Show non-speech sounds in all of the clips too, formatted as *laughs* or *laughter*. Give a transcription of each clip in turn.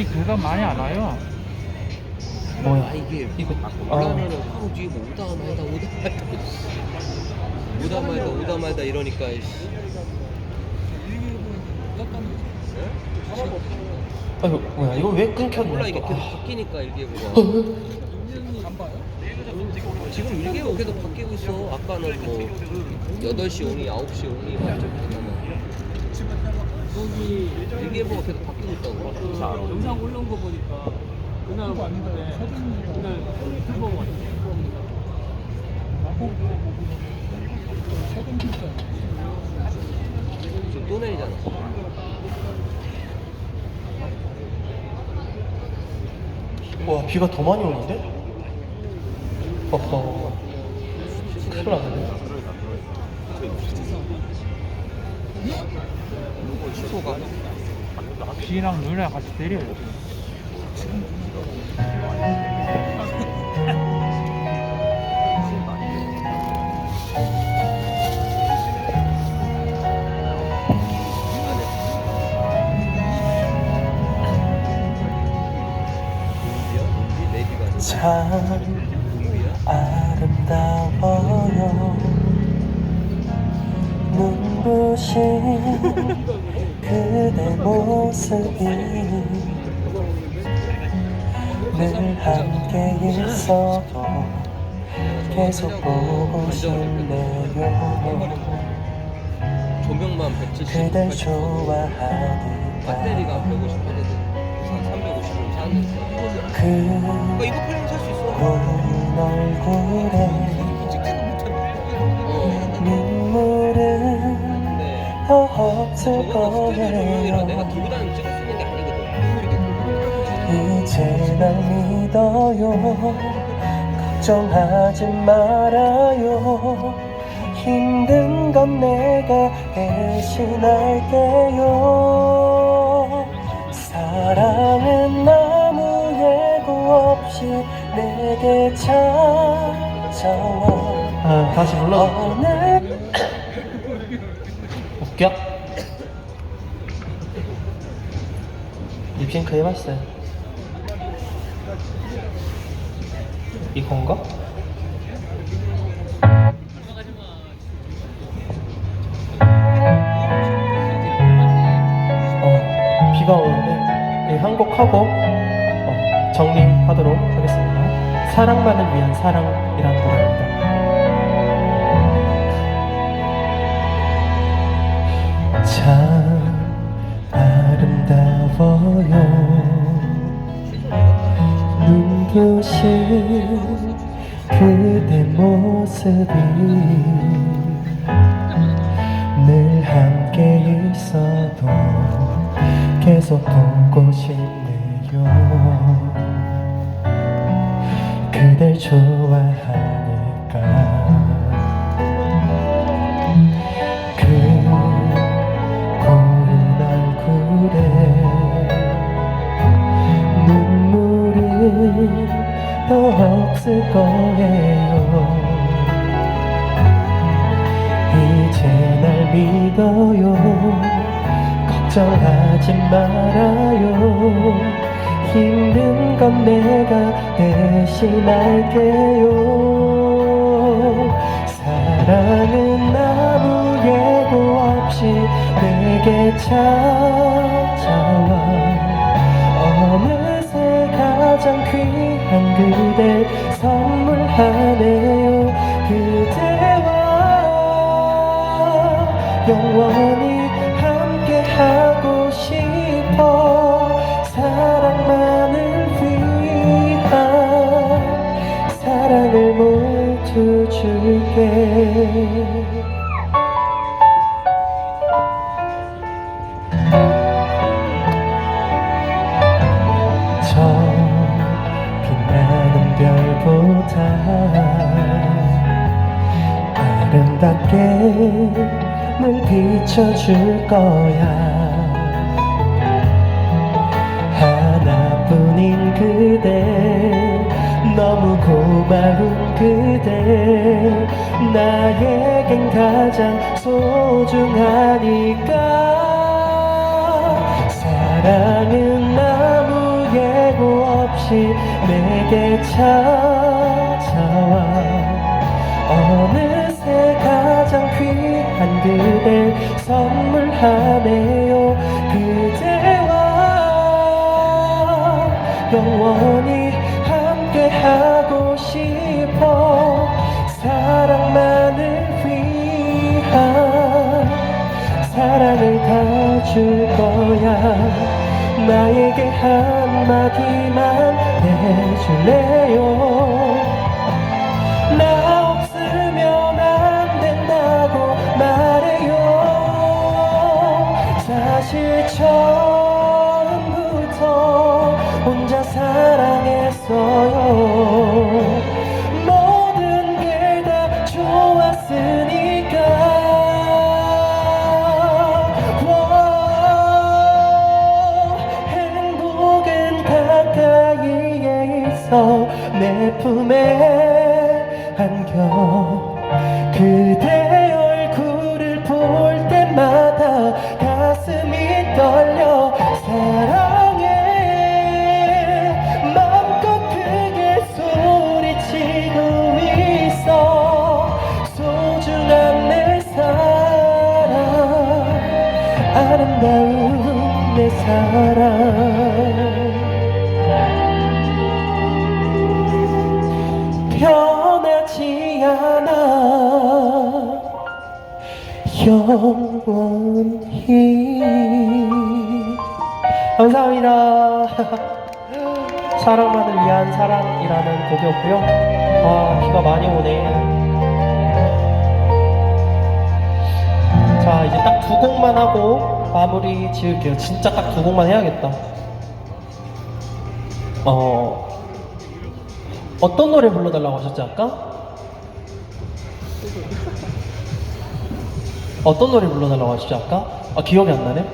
비 그가 많이 안 와요. 아 뭐야? 이게 이거 올라오면은 하루 뒤에 뭐 오다 말다 오다 말다 오다 말다 오다 말다 이러니까 씨. 아이고 뭐야? 이거 왜 끊겼냐? 몰라 이게 또. 계속 아. 바뀌니까 일기예보가 *laughs* 지금 일기예보 계속 바뀌고 있어 아까는 뭐 8시 오니 9시 오니 막 이렇게 되잖아 일기예보가 계속 바뀌고 있다고 영상 올라온 거 보니까 그날 왔는데 그날 한번 왔는데 지금 또 내리잖아. 와 비가 더 많이 오는데? 어허. 큰일 났네. 취소가 비랑 눈이랑 같이 때려요. 참 늘 함께 있어도 계속 보고 싶네요 조명만 170 그댈 80. 좋아하니까 배터리가 150거든 한 350을 사는데 그 그러니까 이거 팔면 살 수 있어 고운 얼굴에 어 눈물은 네. 더 없을 거예요 날 믿어요. 걱정하지 말아요. 힘든 건 내가 대신할게요. 사랑은 아무 예고 없이 내게 찾아와. 아 다시 불러. 어느 웃겨? 립싱크 해봤어요 이건가? 어, 비가 오는데 한곡 하고 어, 정리하도록 하겠습니다. 사랑만을 위한 사랑이란 노래입니다. 참 아름다워요. 눈부신 그대 모습이 늘 함께 있어도 계속 보고 싶네요. 그댈 좋아 더 없을 거예요. 이제 날 믿어요. 걱정하지 말아요. 힘든 건 내가 대신할게요. 사랑은 아무 예고 없이 내게 찾아와 가장 귀한 그댈 선물하네요. 그대와 영원히 아름답게 늘 비춰줄 거야. 하나뿐인 그대 너무 고마운 그대 나에겐 가장 소중하니까. 사랑은 아무 다시 내게 찾아와. 귀한 그댈 선물하네요. 그대와 영원히 함께하고 싶어 사랑만을 위한 사랑을 다 줄 거야. 나에게 한마디만 해줄래요 사실 처음부터 혼자 사랑했어요. 모든 게 다 좋았으니까. 와, 행복은 가까이에 있어 내 품에 안겨. 그대 사랑. 변하지 않아. 영원히. 감사합니다. *laughs* 사랑만을 위한 사랑이라는 곡이었고요. 아 비가 많이 오네. 자 이제 딱 두 곡만 하고 마무리 지을게요 진짜 딱 두 곡만 해야겠다 어 어떤 노래 불러달라고 하셨지 아까? 어떤 노래 불러달라고 하셨지 아까? 아 기억이 안 나네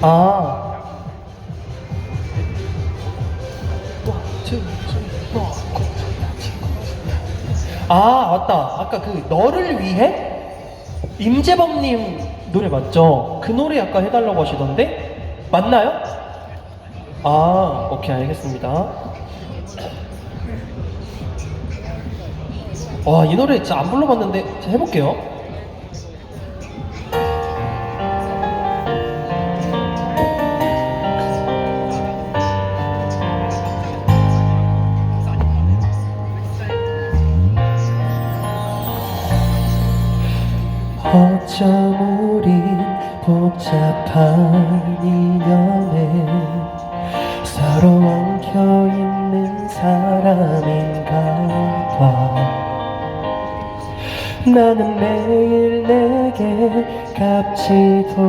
아 아 맞다 아까 그 너를 위해 임재범님 노래 맞죠? 그 노래 아까 해달라고 하시던데 맞나요? 아 오케이 알겠습니다 와 이 노래 진짜 안 불러봤는데 해볼게요 복잡한 인연에 서로 엉켜있는 사람인가 봐. 나는 매일 내게 갚지도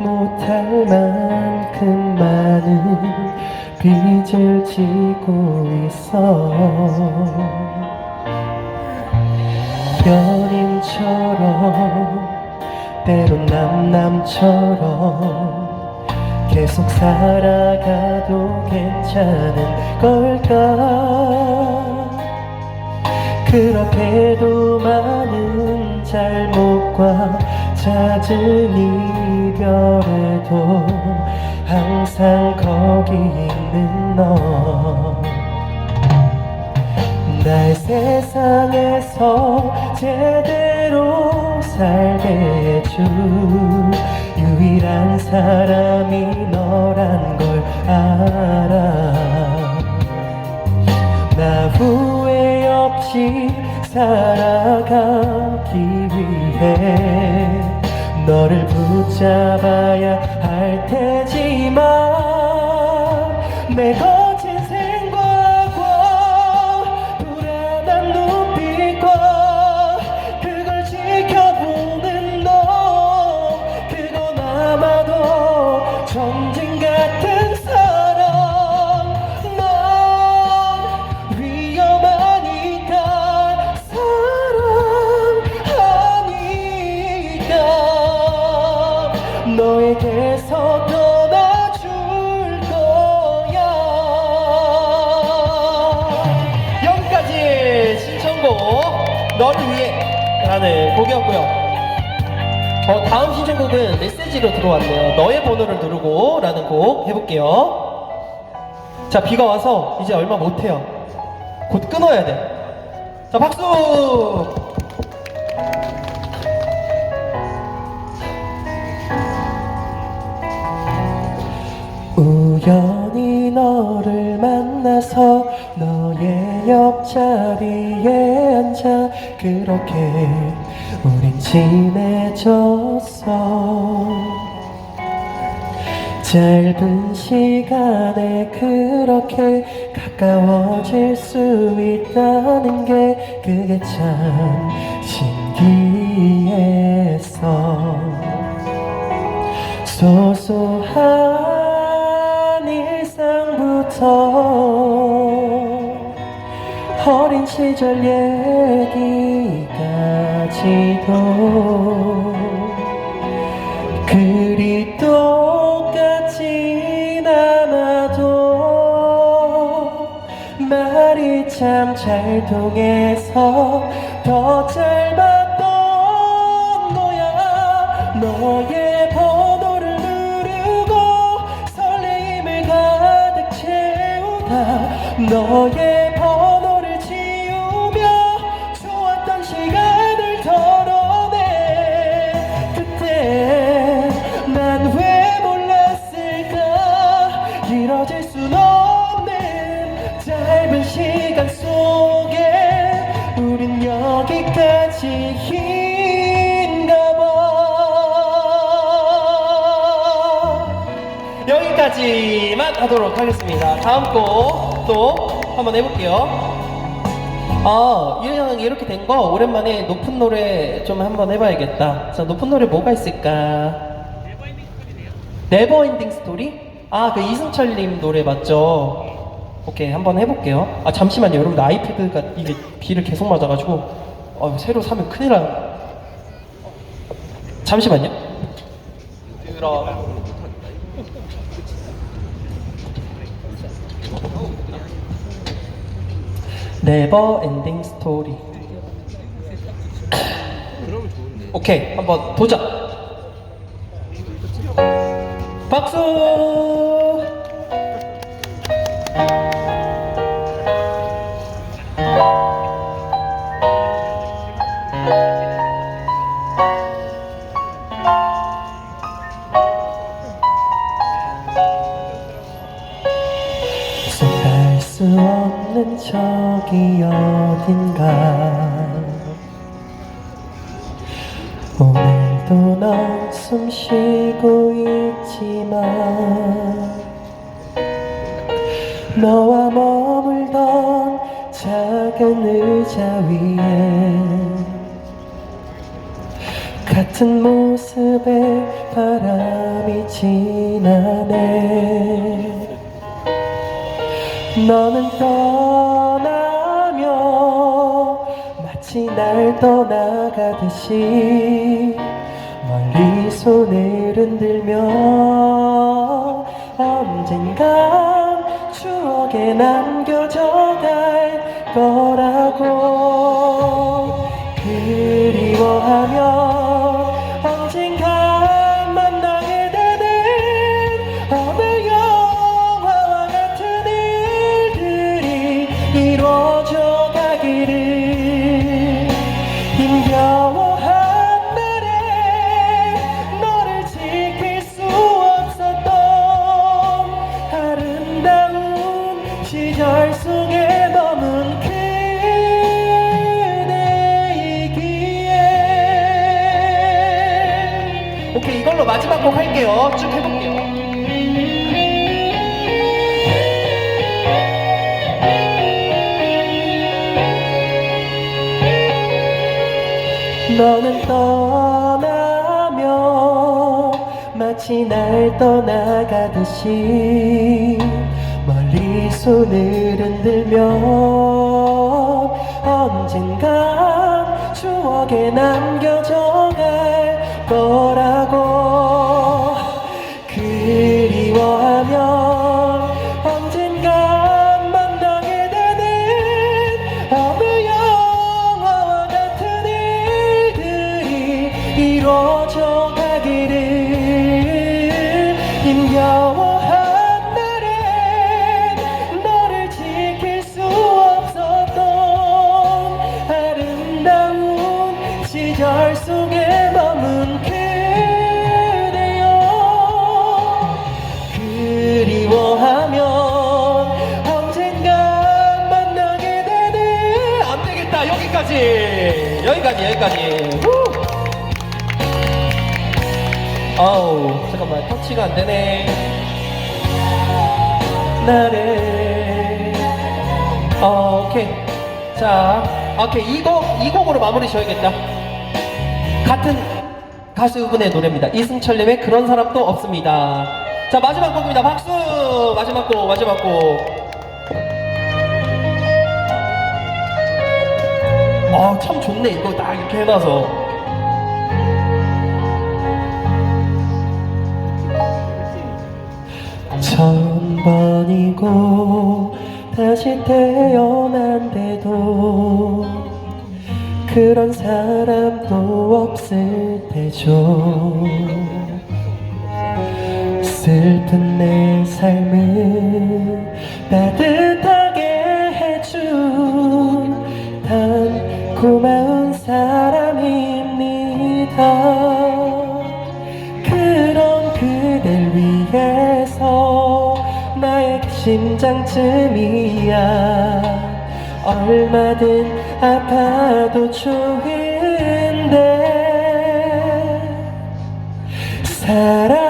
못할 만큼 많은 빚을 지고 있어. 연인처럼 때론 남남처럼 계속 살아가도 괜찮은 걸까? 그렇게도 많은 잘못과 잦은 이별에도 항상 거기 있는 너. 날 세상에서 제대로 살게 해줄 유일한 사람이 너란 걸 알아. 나 후회 없이 살아가기 위해 너를 붙잡아야 할 테지만 내거 너를 위해 라는 곡이었고요 어, 다음 신청곡은 메시지로 들어왔네요. 너의 번호를 누르고 라는 곡 해볼게요. 자, 비가 와서 이제 얼마 못해요. 곧 끊어야 돼. 자, 박수! 우연히 너를 만나서 너의 옆자리에 앉아 그렇게 우린 친해졌어. 짧은 시간에 그렇게 가까워질 수 있다는 게 그게 참 신기했어 소소한 일상부터 어린 시절 얘기까지도 그리 똑같진 않아도 말이 참 잘 통해서 더 짧았던 거야. 너의 번호를 누르고 설레임을 가득 채우다. 너의 하도록 하겠습니다 다음 곡 또 한번 해볼게요 아, 이왕 이렇게 된 거 오랜만에 높은 노래 좀 한번 해봐야겠다. 자, 높은 노래 뭐가 있을까? 네버엔딩 스토리? 아, 그 이승철님 노래 맞죠? 오케이, 한번 해볼게요. 아, 잠시만요. 여러분, 아이패드가 이게 비를 계속 맞아가지고, 어, 새로 사면 큰일 나. 잠시만요. 들어. 네버 엔딩 스토리. 오케이, 한번 도전. 박수. 저기 어딘가? 오늘도 넌 숨 쉬고 있지만 너와 머물던 작은 의자 위에 같은 모습에 바람이 지나네. 너는 떠나며 마치 날 떠나가듯이 멀리 손을 흔들며 언젠간 추억에 남겨져 갈 거라고 그리워하며 나가듯이 멀리 손을 흔들며 언젠간 추억에 남겨져 갈 거라고 여기까지 여기까지. 후. 아우 잠깐만 터치가 안 되네. 나를. 어, 오케이. 자 오케이. 이곡 이 곡으로 마무리 지어야겠다. 같은 가수분의 노래입니다. 이승철님의 그런 사람도 없습니다. 자 마지막 곡입니다. 박수! 마지막 곡 마지막 곡 아, 참 좋네. 이거 딱 이렇게 해놔서. 천 번이고 다시 태어난데도 그런 사람도 없을 테죠. 슬픈 내 삶을 따뜻하 심장쯤이야. 얼마든 아파도 좋은데 사랑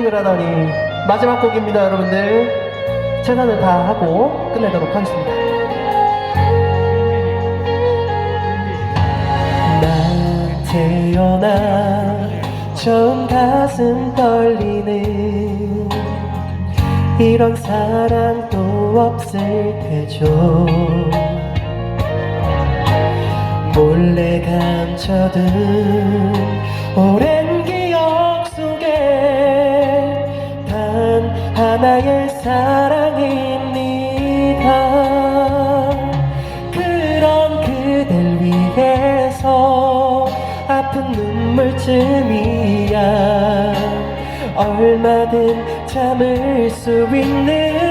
버스킹을 하다니. 마지막 곡입니다, 여러분들. 최선을 다하고 끝내도록 하겠습니다. 나 태어나 처음 가슴 떨리는 이런 사랑도 없을 테죠. 몰래 감춰둔 오랜 나의 사랑입니다. 그런 그댈 위해서 아픈 눈물쯤이야 얼마든 참을 수 있는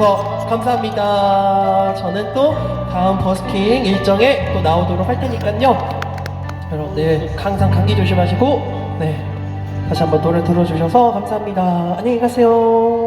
들어주셔서 감사합니다. 저는 또 다음 버스킹 일정에 또 나오도록 할 테니까요. 여러분들 항상 감기 조심하시고 네 다시 한번 노래 들어주셔서 감사합니다. 안녕히 가세요